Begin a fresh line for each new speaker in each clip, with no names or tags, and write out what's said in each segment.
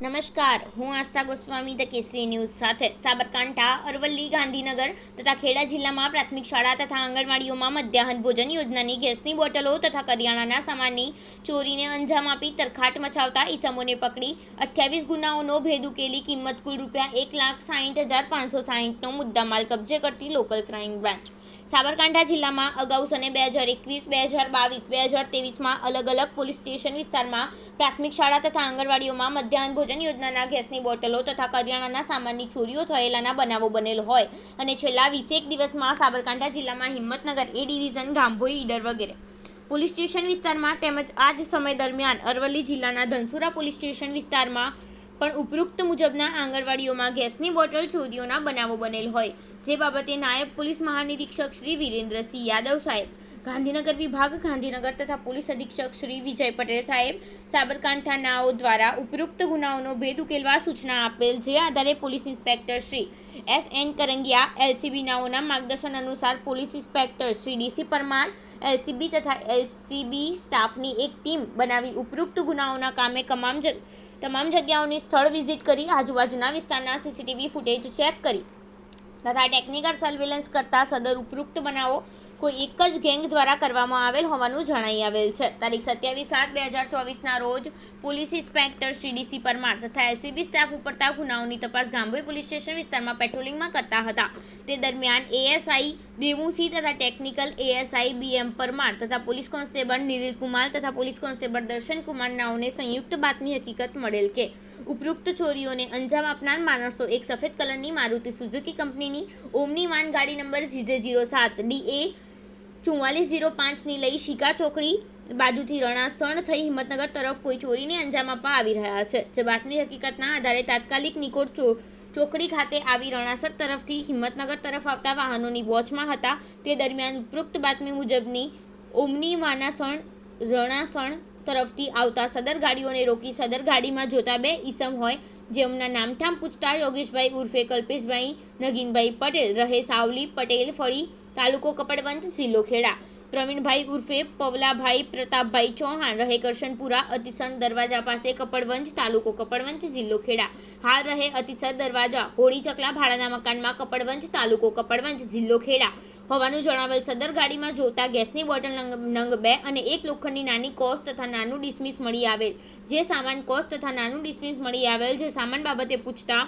નમસ્કાર, હું Astha Goswami, the Kesari news સાથે સાબરકાંઠા, અરવલ્લી, ગાંધીનગર તથા ખેડા જિલ્લામાં પ્રાથમિક શાળા તથા આંગણવાડીઓમાં મધ્યાહન ભોજન યોજનાની ગેસની બોટલો તથા કરિયાણાના સામાનની ચોરીને અંજામ આપી તરખાટ મચાવતા ઈસમોને પકડી અઠ્યાવીસ ગુનાઓનો ભેદ ઉકેલી કિંમત કુલ રૂપિયા એક લાખ સાહીઠ હજાર પાંચસો સાહીઠનો મુદ્દામાલ કબજે કરતી લોકલ ક્રાઇમ બ્રાન્ચ. સાબરકાંઠા જિલ્લામાં અગાઉ સને બે હજાર એકવીસ, બે હજાર બાવીસ, બે હજાર તેવીસમાં અલગ અલગ પોલીસ સ્ટેશન વિસ્તારમાં પ્રાથમિક શાળા તથા આંગણવાડીઓમાં મધ્યાહન ભોજન યોજનાના ગેસની બોટલો તથા કરિયાણાના સામાનની ચોરીઓ થયેલાના બનાવો બનેલ હોય અને છેલ્લા વીસેક દિવસમાં સાબરકાંઠા જિલ્લામાં હિંમતનગર એ ડિવિઝન ગાંભોઈ ઈડર વગેરે. પોલીસ સ્ટેશન વિસ્તારમાં તેમજ આ જ સમય દરમિયાન અરવલ્લી જિલ્લાના ધનસુરા પોલીસ સ્ટેશન વિસ્તારમાં પણ ઉપરોક્ત મુજબના આંગણવાડીઓમાં ગેસની બોટલ ચોરીઓના બનાવો બનેલ હોય. જે બાબતે નાયબ પોલીસ મહાનિરીક્ષક શ્રી વિરેન્દ્રસિંહ યાદવ સાહેબ, ગાંધીનગર વિભાગ, ગાંધીનગર તથા પોલીસ અધિક્ષક શ્રી વિજય પટેલ સાહેબ સાબરકાંઠાનાઓ દ્વારા ઉપરોક્ત ગુનાઓનો ભેદ ઉકેલવા સૂચના આપેલ જે આધારે police inspector Shri S N Karangiya, LCB નાઓના માર્ગદર્શન અનુસાર police inspector Shri DC Parmar LCB તથા એલસીબી સ્ટાફની એક ટીમ બનાવી ઉપરોક્ત ગુનાઓના કામે તમામ તમામ જગ્યાઓની સ્થળ વિઝિટ કરી આજુબાજુના વિસ્તારના સીસીટીવી ફૂટેજ ચેક કરી. તથા ટેકનિકલ સર્વેલન્સ કરતા સદર ઉપરોક્ત બનાવો કોઈ એક જ ગેંગ દ્વારા કરવામાં આવેલ હોવાનું જણાઈ આવેલ છે. તારીખ સત્યાવીસ સાત બે હજાર ચોવીસના રોજ police inspector Shri DC Parmar તથા એસીબી સ્ટાફ ઉપરતા ગુનાઓની તપાસ ગાંભોઈ પોલીસ સ્ટેશન વિસ્તારમાં પેટ્રોલિંગમાં કરતા હતા. તે દરમિયાન એએસઆઈ દેવુસિંહ તથા ટેકનિકલ એએસઆઈ બીએમ પરમાર તથા પોલીસ કોન્સ્ટેબલ નિરીલ કુમાર તથા પોલીસ કોન્સ્ટેબલ દર્શન કુમાર નાઓને સંયુક્ત બાતમી હકીકત મળેલ કે ઉપરોક્ત ચોરીઓને અંજામ આપનાર માણસો એક સફેદ કલરની મારુતિ સુઝુકી કંપનીની ઓમની વાન ગાડી નંબર જીજે જીરો સાત ડી એ ચુમ્માલીસ જીરો પાંચની લઈ શિકા ચોકડી બાજુથી રણાસણ થઈ હિંમતનગર તરફ કોઈ ચોરીને અંજામ આપવા આવી રહ્યા છે. જે બાતમી હકીકતના આધારે તાત્કાલિક નિકોટ ચો, ચોકડી ખાતે આવી રણાસર તરફથી હિંમતનગર તરફ આવતા વાહનોની વોચમાં હતા. તે દરમિયાન ઉપરોક્ત બાતમી મુજબની ઓમની વાનાસણ રણાસણ તરફથી આવતા સદર ગાડીઓને રોકી સદર ગાડીમાં જોતા બે ઈસમ હોય જેમના નામઠામ પૂછતા યોગેશભાઈ ઉર્ફે કલ્પેશભાઈ, નગીનભાઈ પટેલ રહે સાવલી પટેલ ફળી તાલુકો કપડવંજ જિલ્લો ખેડા. પ્રવીણભાઈ ઉર્ફે પવલાભાઈ પ્રતાપભાઈ ચૌહાણ રહે કરશનપુરા અતિસણ દરવાજા પાસે કપડવંજ તાલુકો કપડવંજ જિલ્લો ખેડા. હાલ રહે અતિસર દરવાજા હોળી ચકલા ભાડાના મકાનમાં કપડવંજ તાલુકો કપડવંજ જિલ્લો ખેડા. હોવાનું જણાવેલ સદર ગાડીમાં જોતા ગેસની બોટલ નંગ બે અને એક લોખંડની નાની કોસ તથા નાનું ડિસમિસ મળી આવેલ. જે સામાન કોસ તથા નાનું ડિસમિસ મળી આવેલ, જે સામાન બાબતે પૂછતા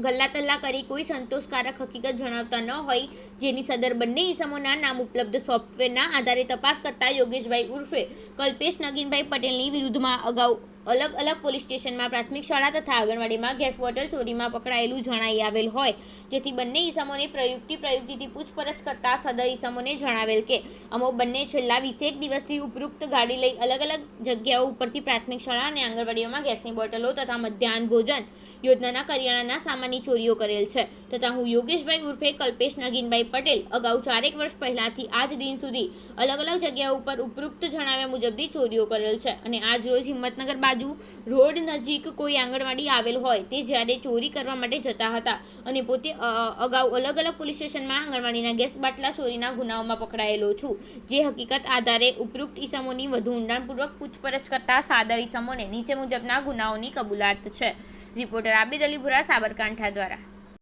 ગલ્લા તલ્લા કરી કોઈ સંતોષકારક હકીકત જણાવતા ન હોય, જેની સદર બંને ઇસમોના નામ ઉપલબ્ધ સોફ્ટવેરના આધારે તપાસ કરતા યોગેશભાઈ ઉર્ફે કલ્પેશ નગીનભાઈ પટેલની વિરુદ્ધમાં અગાઉ અલગ અલગ પોલીસ સ્ટેશનમાં પ્રાથમિક શાળા તથા આંગણવાડીમાં ગેસ બોટલ ચોરીમાં પકડાયેલું જણાઈ આવેલ હોય. જેથી બંને ઈસમોને પ્રયુક્તિ પ્રયુક્તિથી પૂછપરછ કરતા સદર ઈસમોને જણાવેલ કે, અમો, બંને છેલ્લા વીસેક દિવસથી ઉપરોક્ત ગાડી લઈ અલગ અલગ જગ્યાઓ ઉપરથી પ્રાથમિક શાળા અને આંગણવાડીઓમાં ગેસની બોટલો તથા મધ્યાહન ભોજન યોજનાના કરિયાણાના સામાનની ચોરીઓ કરેલ છે. તથા હું યોગેશભાઈ ઉર્ફે કલ્પેશ નગીનભાઈ પટેલ અગાઉ ચારેક વર્ષ પહેલાંથી આજ દિન સુધી અલગ અલગ જગ્યાઓ ઉપર ઉપરોક્ત જણાવ્યા મુજબની ચોરીઓ કરેલ છે અને આજ રોજ હિંમતનગર બાજુ રોડ નજીક કોઈ આંગણવાડી આવેલ હોય તે જ્યારે ચોરી કરવા માટે જતા હતા અને પોતે અગાઉ અલગ અલગ પોલીસ સ્ટેશનમાં આંગણવાડીના ગેસ બાટલા ચોરીના ગુનાઓમાં પકડાયેલો છું. જે હકીકત આધારે ઉપરોક્ત ઈસમોની વધુ ઊંડાણપૂર્વક પૂછપરછ કરતા સાદર ઈસમોને નીચે મુજબના ગુનાઓની કબૂલાત છે. રિપોર્ટર આબિદ અલીપુરા સાબરકાંઠા દ્વારા.